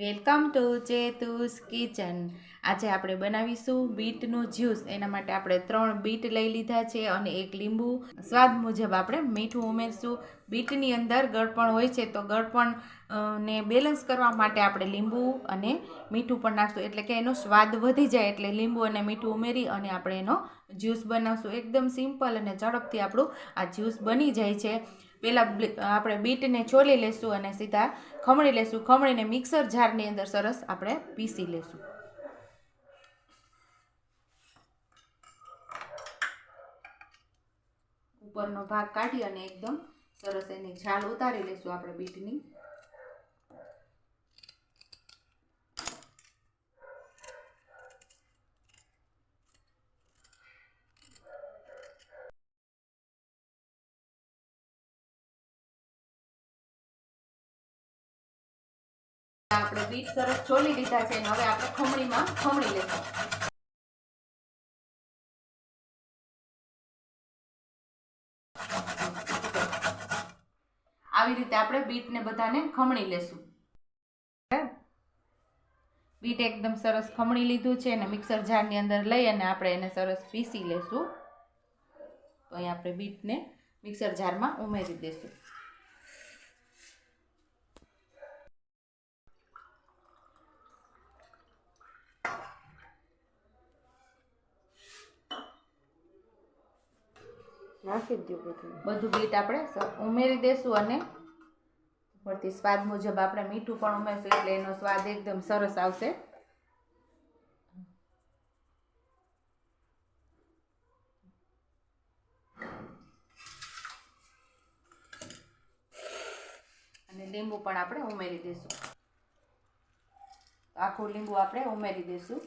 Welcome to ચેતુસ kitchen. આજે આપણે બનાવીશું બીટનું જ્યુસ. એના માટે આપણે ત્રણ બીટ લઈ લીધા છે અને એક લીંબુ. સ્વાદ મુજબ આપણે મીઠું ઉમેરશું. બીટની અંદર ગળપણ હોય છે તો ગળપણ ને બેલેન્સ કરવા માટે આપણે લીંબુ અને મીઠું પણ નાખશું. એટલે કે એનો સ્વાદ વધી જાય એટલે લીંબુ અને મીઠું ઉમેરી અને આપણે એનો જ્યુસ બનાવશું. એકદમ સિમ્પલ અને ઝડપથી આપણું આ જ્યુસ બની જાય છે. પહેલાં આપણે બીટને છોલી લેશું અને સીધા ખમણી લેશું. ખમણીને મિક્સર જારની અંદર સરસ આપણે પીસી લેશું. ઉપરનો ભાગ કાઢી અને એકદમ સરસ એની છાલ ઉતારી લેશું આપણે બીટની. આપણે બીટ સરસ ચોલી લીધા છે અને હવે આપણે ખમણીમાં ખમણી લેશું. આવી રીતે આપણે બીટને બધાને ખમણી લેશું. બીટ એકદમ સરસ ખમણી લીધું છે અને મિક્સર જારની અંદર લઈ અને આપણે એને સરસ પીસી લેશું. તો અહીં આપણે બીટને મિક્સર જારમાં ઉમેરી દઈશું નાખી દઉં બધું. બધું બીટ આપણે ઉમેરી દેશું અને ઉપરથી સ્વાદ મુજબ આપણે મીઠું પણ ઉમેરશું એટલે એનો સ્વાદ એકદમ સરસ આવશે. અને લીંબુ પણ આપણે ઉમેરી દઈશું આખું લીંબુ આપણે ઉમેરી દઈશું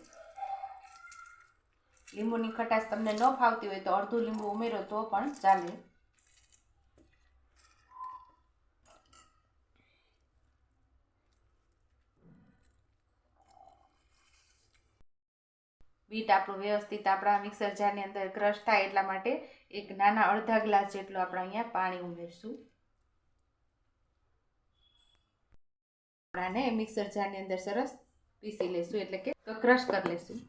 લીંબુની ખટાશ તમને ન ફાવતી હોય તો અડધું લીંબુ ઉમેરો તો પણ ચાલે. બીટ આપણું વ્યવસ્થિત આપણા મિક્સર જારની અંદર ક્રશ થાય એટલા માટે એક નાના અડધા ગ્લાસ જેટલું આપણે અહીંયા પાણી ઉમેરશું. આપણાને મિક્સર જારની અંદર સરસ પીસી લેશું એટલે કે ક્રશ કરી લેશું.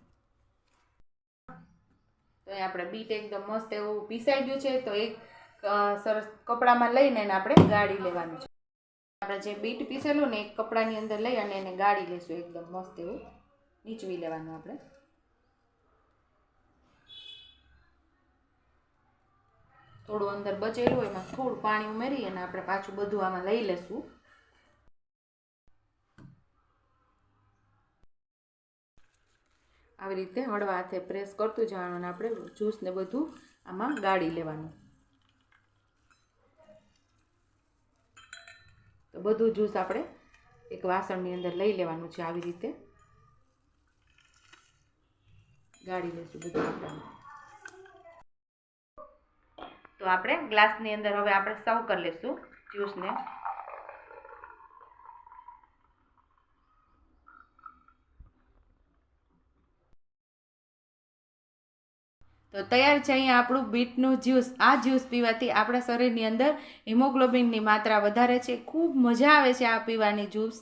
તો અહીં આપણે બીટ એકદમ મસ્ત એવું પીસાઈ ગયું છે, તો એક સરસ કપડામાં લઈને એને આપણે ગાળી લેવાનું છે. આપણે જે બીટ પીસેલું ને એક કપડાની અંદર લઈ અને એને ગાળી લેશું, એકદમ મસ્ત એવું નીચવી લેવાનું આપણે. થોડું અંદર બચેલું એમાં થોડું પાણી ઉમેરી અને આપણે પાછું બધું આમાં લઈ લેશું. આવી રીતે હળવા હાથે પ્રેસ કરતું જવાનું અને આપણે જ્યુસને બધું આમાં ગાળી લેવાનું. તો બધું જ્યુસ આપણે એક વાસણની અંદર લઈ લેવાનું છે આવી રીતે. ગાળી લેશું બધું આપણે તો આપણે ગ્લાસની અંદર હવે આપણે સર્વ કરી લેશું જ્યુસને તો તૈયાર છે અહીંયા આપણું બીટનું જ્યુસ. આ જ્યુસ પીવાથી આપણા શરીરની અંદર હિમોગ્લોબિનની માત્રા વધારે છે. ખૂબ મજા આવે છે આ પીવાની જ્યુસ.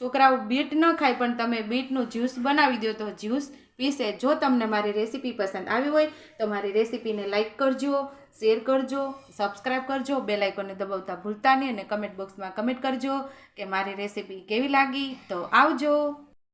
છોકરાઓ બીટ ન ખાય, પણ તમે બીટનું જ્યુસ બનાવી દો તો જ્યુસ પીશે. જો તમને મારી રેસીપી પસંદ આવી હોય, તો મારી રેસીપીને લાઇક કરજો, શેર કરજો સબસ્ક્રાઈબ કરજો બે લાઇકોને દબાવતા ભૂલતા નહીં અને કમેન્ટ બોક્સમાં કમેન્ટ કરજો કે મારી રેસીપી કેવી લાગી. તો આવજો.